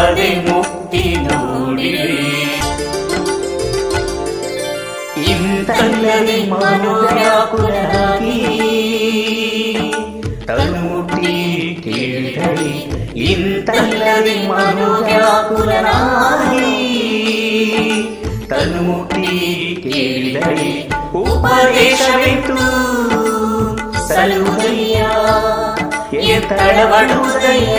ಅದೇ ಮುಕ್ತಿ ನೋಡಿರಿ ಇಂತಲ್ಲದೆ ಮನೋವ್ಯಾಕುಲರಾಗಿ ತನ್ನುಟಿ ಕೇಳಿದಳಿ ಇಂತಲ್ಲದೆ ಮನೋವ್ಯಾಕುಲರಾಗಿ ತನ್ನುಟಿ ಕೇಳಿದಳಿ ಉಪದೇಶವಿತ್ತು ಸಲುದಯ್ಯ ಎತ್ತಳಬಡುವುದಯ್ಯ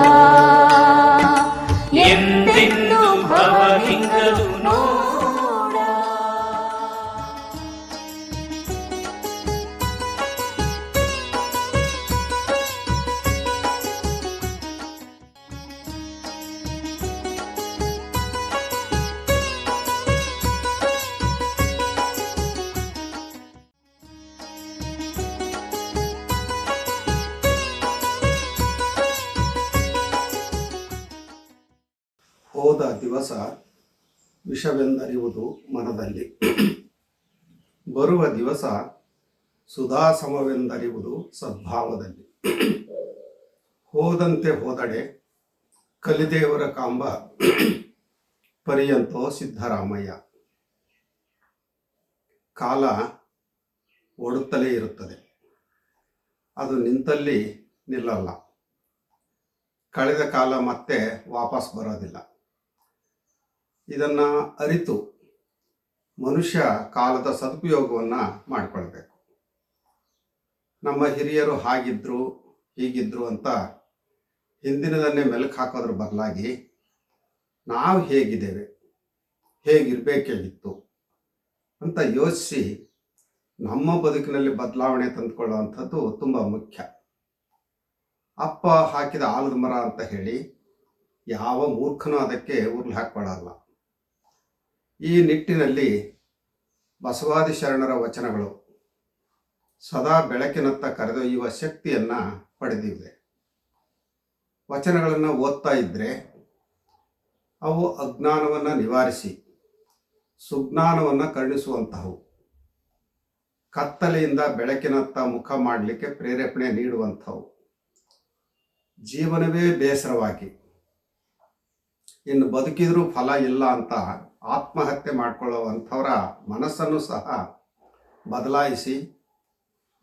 ಹೋದ ದಿವಸ ವಿಷವೆಂದರಿಯುವುದು ಮನದಲ್ಲಿ. ಬರುವ ದಿವಸ ಸುಧಾಸಮವೆಂದರಿವುದು ಸದ್ಭಾವದಲ್ಲಿ. ಹೋದಂತೆ ಹೋದಡೆ ಕಲಿದೇವರ ಕಾಂಬ ಪರ್ಯಂತೋ ಸಿದ್ದರಾಮಯ್ಯ ಕಾಲ ಓಡುತ್ತಲೇ ಇರುತ್ತದೆ. ಅದು ನಿಂತಲ್ಲಿ ನಿಲ್ಲಲ್ಲ. ಕಳೆದ ಕಾಲ ಮತ್ತೆ ವಾಪಸ್ ಬರೋದಿಲ್ಲ. ಇದನ್ನು ಅರಿತು ಮನುಷ್ಯ ಕಾಲದ ಸದುಪಯೋಗವನ್ನು ಮಾಡಿಕೊಳ್ಬೇಕು. ನಮ್ಮ ಹಿರಿಯರು ಹಾಗಿದ್ರು, ಹೀಗಿದ್ರು ಅಂತ ಹಿಂದಿನದನ್ನೇ ಮೆಲುಕು ಹಾಕೋದ್ರ ಬದಲಾಗಿ ನಾವು ಹೇಗಿದ್ದೇವೆ, ಹೇಗಿರಬೇಕಾಗಿತ್ತು ಅಂತ ಯೋಚಿಸಿ ನಮ್ಮ ಬದುಕಿನಲ್ಲಿ ಬದಲಾವಣೆ ತಂದುಕೊಳ್ಳುವಂಥದ್ದು ತುಂಬ ಮುಖ್ಯ. ಅಪ್ಪ ಹಾಕಿದ ಆಲದ ಮರ ಅಂತ ಹೇಳಿ ಯಾವ ಮೂರ್ಖನೂ ಅದಕ್ಕೆ ಉರ್ಲು ಹಾಕ್ಕೊಳ್ಳಲ್ಲ ಈ ನಿಟ್ಟಿನಲ್ಲಿ ಬಸವಾದಿ ಶರಣರ ವಚನಗಳು ಸದಾ ಬೆಳಕಿನತ್ತ ಕರೆದೊಯ್ಯುವ ಶಕ್ತಿಯನ್ನು ಪಡೆದಿವೆ. ವಚನಗಳನ್ನು ಓದ್ತಾ ಇದ್ದರೆ ಅವು ಅಜ್ಞಾನವನ್ನು ನಿವಾರಿಸಿ, ಸುಜ್ಞಾನವನ್ನು ಕರುಣಿಸುವಂತಹವು. ಕತ್ತಲೆಯಿಂದ ಬೆಳಕಿನತ್ತ ಮುಖ ಮಾಡಲಿಕ್ಕೆ ಪ್ರೇರೇಪಣೆ ನೀಡುವಂಥವು. ಜೀವನವೇ ಬೇಸರವಾಗಿ ಇನ್ನು ಬದುಕಿದ್ರೂ ಫಲ ಇಲ್ಲ ಅಂತ ಆತ್ಮಹತ್ಯೆ ಮಾಡಿಕೊಳ್ಳುವಂಥವರ ಮನಸ್ಸನ್ನು ಸಹ ಬದಲಾಯಿಸಿ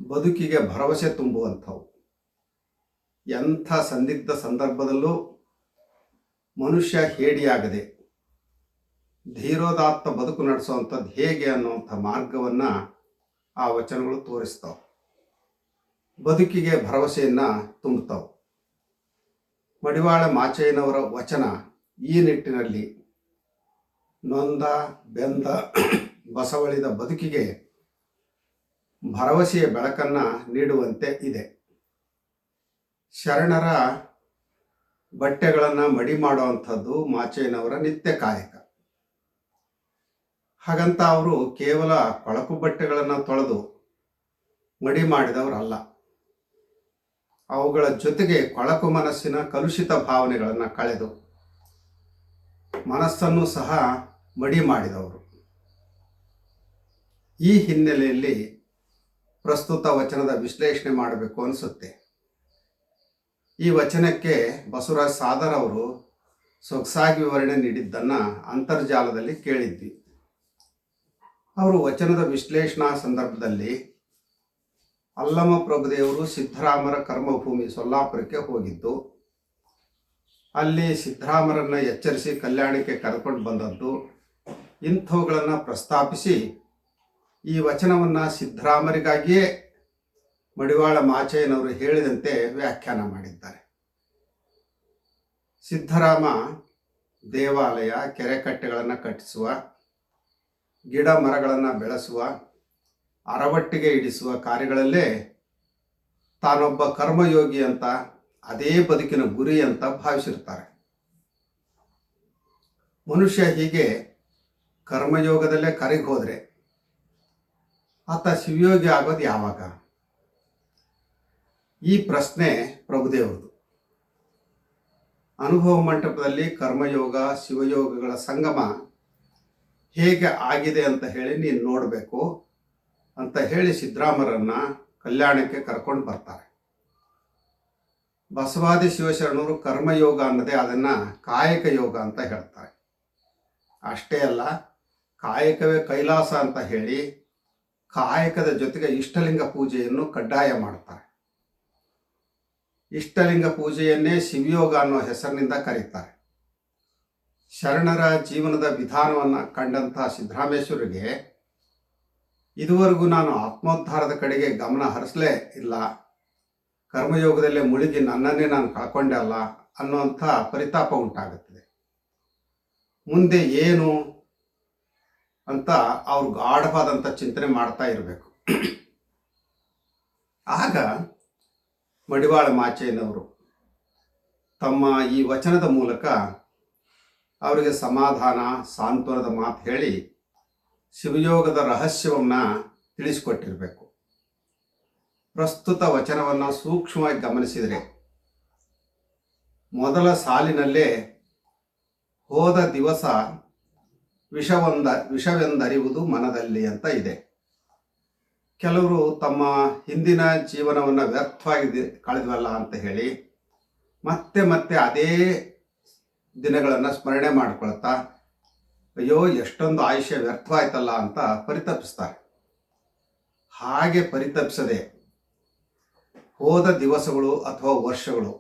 ಬದುಕಿಗೆ ಭರವಸೆ ತುಂಬುವಂಥವು. ಎಂಥ ಸಂದಿಗ್ಧ ಸಂದರ್ಭದಲ್ಲೂ ಮನುಷ್ಯ ಹೇಡಿಯಾಗದೆ ಧೀರೋದಾತ್ತ ಬದುಕು ನಡೆಸುವಂಥದ್ದು ಹೇಗೆ ಅನ್ನುವಂಥ ಮಾರ್ಗವನ್ನು ಆ ವಚನಗಳು ತೋರಿಸ್ತಾವೆ. ಬದುಕಿಗೆ ಭರವಸೆಯನ್ನು ತುಂಬುತ್ತವೆ. ಮಡಿವಾಳ ಮಾಚಯ್ಯನವರ ವಚನ ಈ ನಿಟ್ಟಿನಲ್ಲಿ ನೊಂದ, ಬೆಂದ, ಬಸವಳಿದ ಬದುಕಿಗೆ ಭರವಸೆಯ ಬೆಳಕನ್ನು ನೀಡುವಂತೆ ಇದೆ. ಶರಣರ ಬಟ್ಟೆಗಳನ್ನು ಮಡಿ ಮಾಡುವಂಥದ್ದು ಮಾಚೇನವರ ನಿತ್ಯ ಕಾಯಕ. ಹಾಗಂತ ಅವರು ಕೇವಲ ಕೊಳಕು ಬಟ್ಟೆಗಳನ್ನು ತೊಳೆದು ಮಡಿ ಮಾಡಿದವರಲ್ಲ. ಅವುಗಳ ಜೊತೆಗೆ ಕೊಳಕು ಮನಸ್ಸಿನ ಕಲುಷಿತ ಭಾವನೆಗಳನ್ನು ಕಳೆದು ಮನಸ್ಸನ್ನು ಸಹ ಮಡಿ ಮಾಡಿದವರು. ಈ ಹಿನ್ನೆಲೆಯಲ್ಲಿ ಪ್ರಸ್ತುತ ವಚನದ ವಿಶ್ಲೇಷಣೆ ಮಾಡಬೇಕು ಅನಿಸುತ್ತೆ. ಈ ವಚನಕ್ಕೆ ಬಸವರಾಜ್ ಸಾದರ್ ಅವರು ಸೊಗಸಾಗಿ ವಿವರಣೆ ನೀಡಿದ್ದನ್ನು ಅಂತರ್ಜಾಲದಲ್ಲಿ ಕೇಳಿದ್ವಿ. ಅವರು ವಚನದ ವಿಶ್ಲೇಷಣಾ ಸಂದರ್ಭದಲ್ಲಿ ಅಲ್ಲಮ ಪ್ರಭುದೇವರು ಸಿದ್ದರಾಮರ ಕರ್ಮಭೂಮಿ ಸೊಲ್ಲಾಪುರಕ್ಕೆ ಹೋಗಿದ್ದು ಅಲ್ಲಿ ಸಿದ್ದರಾಮರನ್ನು ಎಚ್ಚರಿಸಿ ಕಲ್ಯಾಣಕ್ಕೆ ಕರ್ಕೊಂಡು ಬಂದದ್ದು. ಇಂಥವುಗಳನ್ನು ಪ್ರಸ್ತಾಪಿಸಿ ಈ ವಚನವನ್ನು ಸಿದ್ದರಾಮರಿಗಾಗಿಯೇ ಮಡಿವಾಳ ಮಾಚಯ್ಯನವರು ಹೇಳಿದಂತೆ ವ್ಯಾಖ್ಯಾನ ಮಾಡಿದ್ದಾರೆ. ಸಿದ್ಧರಾಮ ದೇವಾಲಯ, ಕೆರೆಕಟ್ಟೆಗಳನ್ನು ಕಟ್ಟಿಸುವ, ಗಿಡ ಮರಗಳನ್ನು ಬೆಳೆಸುವ, ಅರವಟ್ಟಿಗೆ ಇಡಿಸುವ ಕಾರ್ಯಗಳಲ್ಲೇ ತಾನೊಬ್ಬ ಕರ್ಮಯೋಗಿ ಅಂತ ಅದೇ ಬದುಕಿನ ಗುರಿ ಅಂತ ಭಾವಿಸಿರ್ತಾರೆ. ಮನುಷ್ಯ ಹೀಗೆ ಕರ್ಮಯೋಗದಲ್ಲೇ ಕರೆಗೆ ಹೋದರೆ ಆತ ಶಿವಯೋಗಿ ಆಗೋದು ಯಾವಾಗ? ಈ ಪ್ರಶ್ನೆ ಪ್ರಭುದೇವ್ರದು. ಅನುಭವ ಮಂಟಪದಲ್ಲಿ ಕರ್ಮಯೋಗ, ಶಿವಯೋಗಗಳ ಸಂಗಮ ಹೇಗೆ ಆಗಿದೆ ಅಂತ ಹೇಳಿ ನೀನು ನೋಡಬೇಕು ಅಂತ ಹೇಳಿ ಸಿದ್ದರಾಮರನ್ನು ಕಲ್ಯಾಣಕ್ಕೆ ಕರ್ಕೊಂಡು ಬರ್ತಾರೆ. ಬಸವಾದಿ ಶಿವಶರಣರು ಕರ್ಮಯೋಗ ಅನ್ನದೇ ಅದನ್ನು ಕಾಯಕ ಯೋಗ ಅಂತ ಹೇಳ್ತಾರೆ. ಅಷ್ಟೇ ಅಲ್ಲ, ಕಾಯಕವೇ ಕೈಲಾಸ ಅಂತ ಹೇಳಿ ಕಾಯಕದ ಜೊತೆಗೆ ಇಷ್ಟಲಿಂಗ ಪೂಜೆಯನ್ನು ಕಡ್ಡಾಯ ಮಾಡ್ತಾರೆ. ಇಷ್ಟಲಿಂಗ ಪೂಜೆಯನ್ನೇ ಶಿವಯೋಗ ಅನ್ನೋ ಹೆಸರಿನಿಂದ ಕರೀತಾರೆ. ಶರಣರ ಜೀವನದ ವಿಧಾನವನ್ನು ಕಂಡಂಥ ಸಿದ್ದರಾಮೇಶ್ವರಿಗೆ ಇದುವರೆಗೂ ನಾನು ಆತ್ಮೋದ್ಧಾರದ ಕಡೆಗೆ ಗಮನ ಹರಿಸಲೇ ಇಲ್ಲ. ಕರ್ಮಯೋಗದಲ್ಲೇ ಮುಳುಗಿ ನನ್ನನ್ನೇ ನಾನು ಕಳ್ಕೊಂಡೆ ಅಲ್ಲ ಅನ್ನುವಂಥ ಪರಿತಾಪ ಉಂಟಾಗುತ್ತದೆ. ಮುಂದೆ ಏನು ಅಂತ ಅವ್ರು ಗಾಢವಾದಂಥ ಚಿಂತನೆ ಮಾಡ್ತಾ ಇರಬೇಕು. ಆಗ ಮಡಿವಾಳ ಮಾಚೇನವರು ತಮ್ಮ ಈ ವಚನದ ಮೂಲಕ ಅವರಿಗೆ ಸಮಾಧಾನ, ಸಾಂತ್ವನದ ಮಾತು ಹೇಳಿ ಶಿವಯೋಗದ ರಹಸ್ಯವನ್ನು ತಿಳಿಸಿಕೊಟ್ಟಿರಬೇಕು. ಪ್ರಸ್ತುತ ವಚನವನ್ನು ಸೂಕ್ಷ್ಮವಾಗಿ ಗಮನಿಸಿದರೆ ಮೊದಲ ಸಾಲಿನಲ್ಲೇ ಹೋದ ದಿವಸ ವಿಷವೊಂದ ವಿಷವೆಂದರಿವುದು ಮನದಲ್ಲಿ ಅಂತ ಇದೆ. ಕೆಲವರು ತಮ್ಮ ಹಿಂದಿನ ಜೀವನವನ್ನು ವ್ಯರ್ಥವಾಗಿ ಕಳೆದ್ವಲ್ಲ ಅಂತ ಹೇಳಿ ಮತ್ತೆ ಮತ್ತೆ ಅದೇ ದಿನಗಳನ್ನು ಸ್ಮರಣೆ ಮಾಡಿಕೊಳ್ತಾ, ಅಯ್ಯೋ ಎಷ್ಟೊಂದು ಆಯುಷ್ಯ ವ್ಯರ್ಥವಾಯ್ತಲ್ಲ ಅಂತ ಪರಿತಪಿಸ್ತಾರೆ. ಹಾಗೆ ಪರಿತಪಿಸದೆ ಹೋದ ದಿವಸಗಳು ಅಥವಾ ವರ್ಷಗಳು.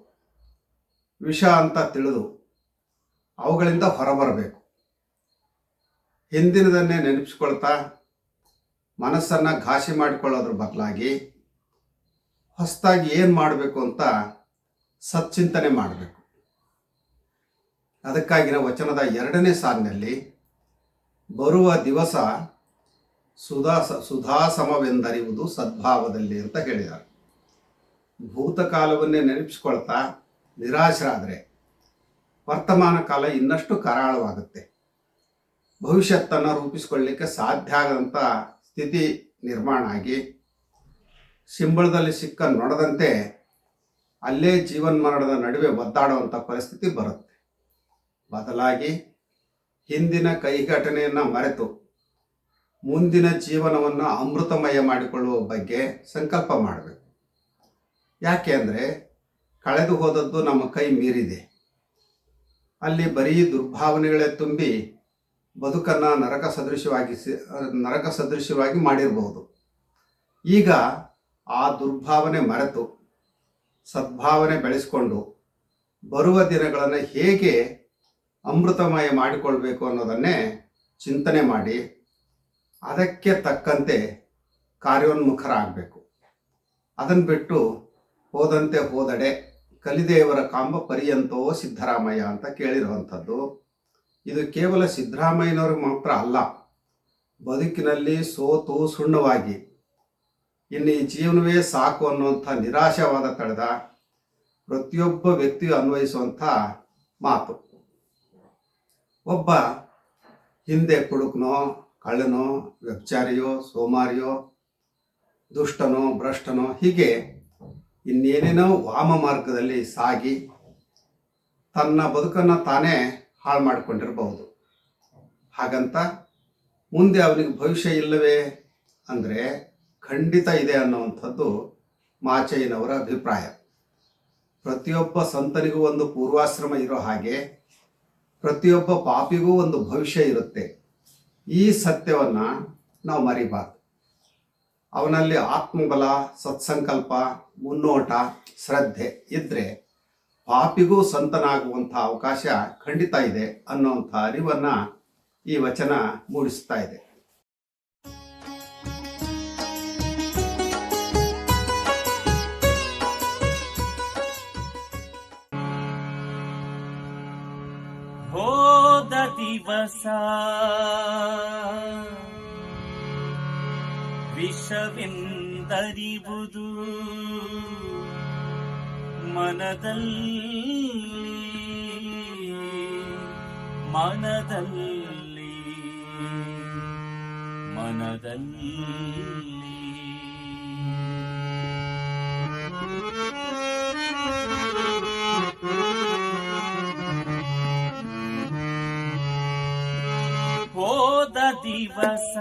ವಿಷ ಅಂತ ತಿಳಿದು ಅವುಗಳಿಂದ ಹೊರಬರಬೇಕು. ಹಿಂದಿನದನ್ನೇ ನೆನಪಿಸ್ಕೊಳ್ತಾ ಮನಸ್ಸನ್ನು ಘಾಸಿ ಮಾಡಿಕೊಳ್ಳೋದ್ರ ಬದಲಾಗಿ ಹೊಸದಾಗಿ ಏನು ಮಾಡಬೇಕು ಅಂತ ಸಚ್ಚಿಂತನೆ ಮಾಡಬೇಕು. ಅದಕ್ಕಾಗಿನ ವಚನದ ಎರಡನೇ ಸಾಲಿನಲ್ಲಿ ಬರುವ ದಿವಸ ಸುಧಾಸ ಸುಧಾಸಮವೆಂದರಿಯುವುದು ಸದ್ಭಾವದಲ್ಲಿ ಅಂತ ಹೇಳಿದ್ದಾರೆ. ಭೂತಕಾಲವನ್ನೇ ನೆನಪಿಸ್ಕೊಳ್ತಾ ನಿರಾಶರಾದರೆ ವರ್ತಮಾನ ಕಾಲ ಇನ್ನಷ್ಟು ಕರಾಳವಾಗುತ್ತೆ. ಭವಿಷ್ಯತ್ತನ್ನು ರೂಪಿಸ್ಕೊಳ್ಳಿಕ್ಕೆ ಸಾಧ್ಯ ಆಗದಂಥ ಸ್ಥಿತಿ ನಿರ್ಮಾಣ ಆಗಿ ಸಿಂಬಳದಲ್ಲಿ ಸಿಕ್ಕ ನೊಡದಂತೆ ಅಲ್ಲೇ ಜೀವನ್ಮರಣದ ನಡುವೆ ಒದ್ದಾಡುವಂಥ ಪರಿಸ್ಥಿತಿ ಬರುತ್ತೆ. ಬದಲಾಗಿ ಹಿಂದಿನ ಕೈಘಟನೆಯನ್ನು ಮರೆತು ಮುಂದಿನ ಜೀವನವನ್ನು ಅಮೃತಮಯ ಮಾಡಿಕೊಳ್ಳುವ ಬಗ್ಗೆ ಸಂಕಲ್ಪ ಮಾಡಬೇಕು. ಯಾಕೆ ಅಂದರೆ ಕಳೆದು ಹೋದದ್ದು ನಮ್ಮ ಕೈ ಮೀರಿದೆ. ಅಲ್ಲಿ ಬರೀ ದುರ್ಭಾವನೆಗಳೇ ತುಂಬಿ ಬದುಕನ್ನು ನರಕ ಸದೃಶವಾಗಿ ನರಕ ಸದೃಶವಾಗಿ ಮಾಡಿರಬಹುದು. ಈಗ ಆ ದುರ್ಭಾವನೆ ಮರೆತು ಸದ್ಭಾವನೆ ಬೆಳೆಸ್ಕೊಂಡು ಬರುವ ದಿನಗಳನ್ನು ಹೇಗೆ ಅಮೃತಮಯ ಮಾಡಿಕೊಳ್ಬೇಕು ಅನ್ನೋದನ್ನೇ ಚಿಂತನೆ ಮಾಡಿ ಅದಕ್ಕೆ ತಕ್ಕಂತೆ ಕಾರ್ಯೋನ್ಮುಖರಾಗಬೇಕು. ಅದನ್ನು ಬಿಟ್ಟು ಹೋದಂತೆ ಹೋದಡೆ ಕಲಿದೇವರ ಕಾಂಬ ಪರ್ಯಂತೋ ಸಿದ್ದರಾಮಯ್ಯ ಅಂತ ಕೇಳಿರುವಂಥದ್ದು. ಇದು ಕೇವಲ ಸಿದ್ದರಾಮಯ್ಯನವ್ರಿಗೆ ಮಾತ್ರ ಅಲ್ಲ, ಬದುಕಿನಲ್ಲಿ ಸೋತು ಸುಣ್ಣವಾಗಿ. ಇನ್ನು ಈ ಜೀವನವೇ ಸಾಕು ಅನ್ನುವಂಥ ನಿರಾಶವಾದ ತಡೆದ ಪ್ರತಿಯೊಬ್ಬ ವ್ಯಕ್ತಿಯು ಅನ್ವಯಿಸುವಂಥ ಮಾತು. ಒಬ್ಬ ಹಿಂದೆ ಕುಡುಕನೋ, ಕಳ್ಳನೋ, ವ್ಯಭಿಚಾರಿಯೋ, ಸೋಮಾರಿಯೋ, ದುಷ್ಟನೋ, ಭ್ರಷ್ಟನೋ ಹೀಗೆ ಇನ್ನೇನೇನೋ ವಾಮ ಮಾರ್ಗದಲ್ಲಿ ಸಾಗಿ ತನ್ನ ಬದುಕನ್ನು ತಾನೇ ಹಾಳು ಮಾಡಿಕೊಂಡಿರಬಹುದು. ಹಾಗಂತ ಮುಂದೆ ಅವನಿಗೆ ಭವಿಷ್ಯ ಇಲ್ಲವೇ ಅಂದರೆ ಖಂಡಿತ ಇದೆ ಅನ್ನುವಂಥದ್ದು ಮಾಚಯ್ಯನವರ ಅಭಿಪ್ರಾಯ. ಪ್ರತಿಯೊಬ್ಬ ಸಂತನಿಗೂ ಒಂದು ಪೂರ್ವಾಶ್ರಮ ಇರೋ ಹಾಗೆ ಪ್ರತಿಯೊಬ್ಬ ಪಾಪಿಗೂ ಒಂದು ಭವಿಷ್ಯ ಇರುತ್ತೆ. ಈ ಸತ್ಯವನ್ನು ನಾವು ಮರಿಬಾರ್ದು. ಅವನಲ್ಲಿ ಆತ್ಮಬಲ, ಸತ್ಸಂಕಲ್ಪ, ಮುನ್ನೋಟ, ಶ್ರದ್ಧೆ ಇದ್ದರೆ ಪಾಪಿಗೂ ಸಂತನಾಗುವಂಥ ಅವಕಾಶ ಖಂಡಿತ ಇದೆ ಅನ್ನುವಂಥ ಅರಿವನ್ನು ಈ ವಚನ ಮೂಡಿಸ್ತಾ ಇದೆ. ಹೋದ ದಿವಸ ವಿಷವೆಂದರಿವುದು ಮನದಲ್ಲಿ ಮನದಲ್ಲಿ ಮನದಲ್ಲಿ. ಹೋದ ದಿವಸ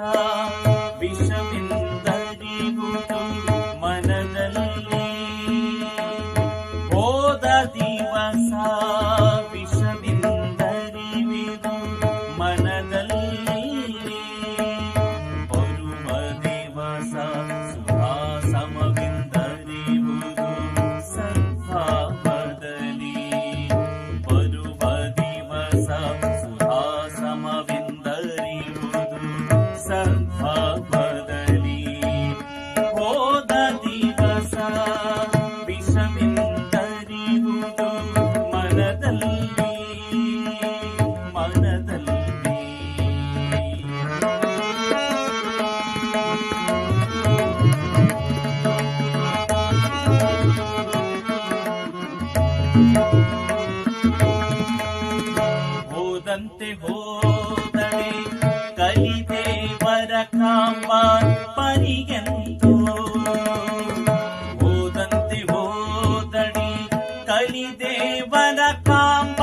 ಕಲಿದೇವರ ಕಾಂಬ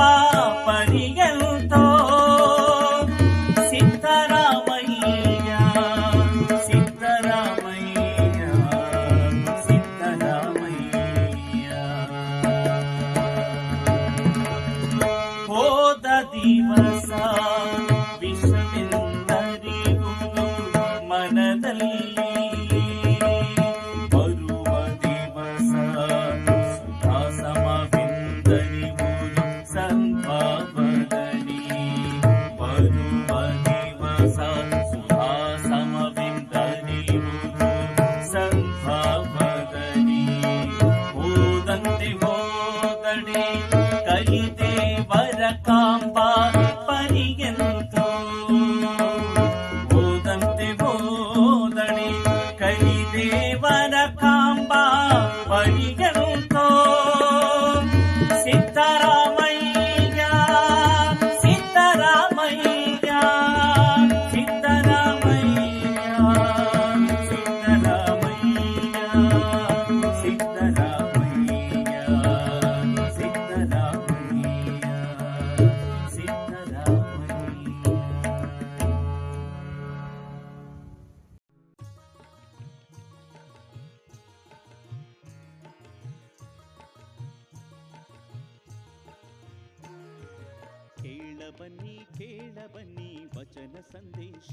ಕೇಳ ಬನ್ನಿ ಕೇಳ ಬನ್ನಿ ವಚನ ಸಂದೇಶ.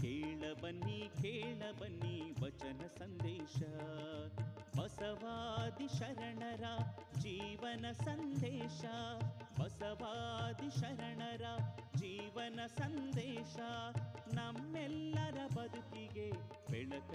ಕೇಳ ಬನ್ನಿ ಕೇಳ ಬನ್ನಿ ವಚನ ಸಂದೇಶ. ಬಸವಾದಿ ಶರಣರ ಜೀವನ ಸಂದೇಶ. ಬಸವಾದಿ ಶರಣರ ಜೀವನ ಸಂದೇಶ. ನಮ್ಮೆಲ್ಲರ ಬದುಕಿಗೆ ಬೆಳಕ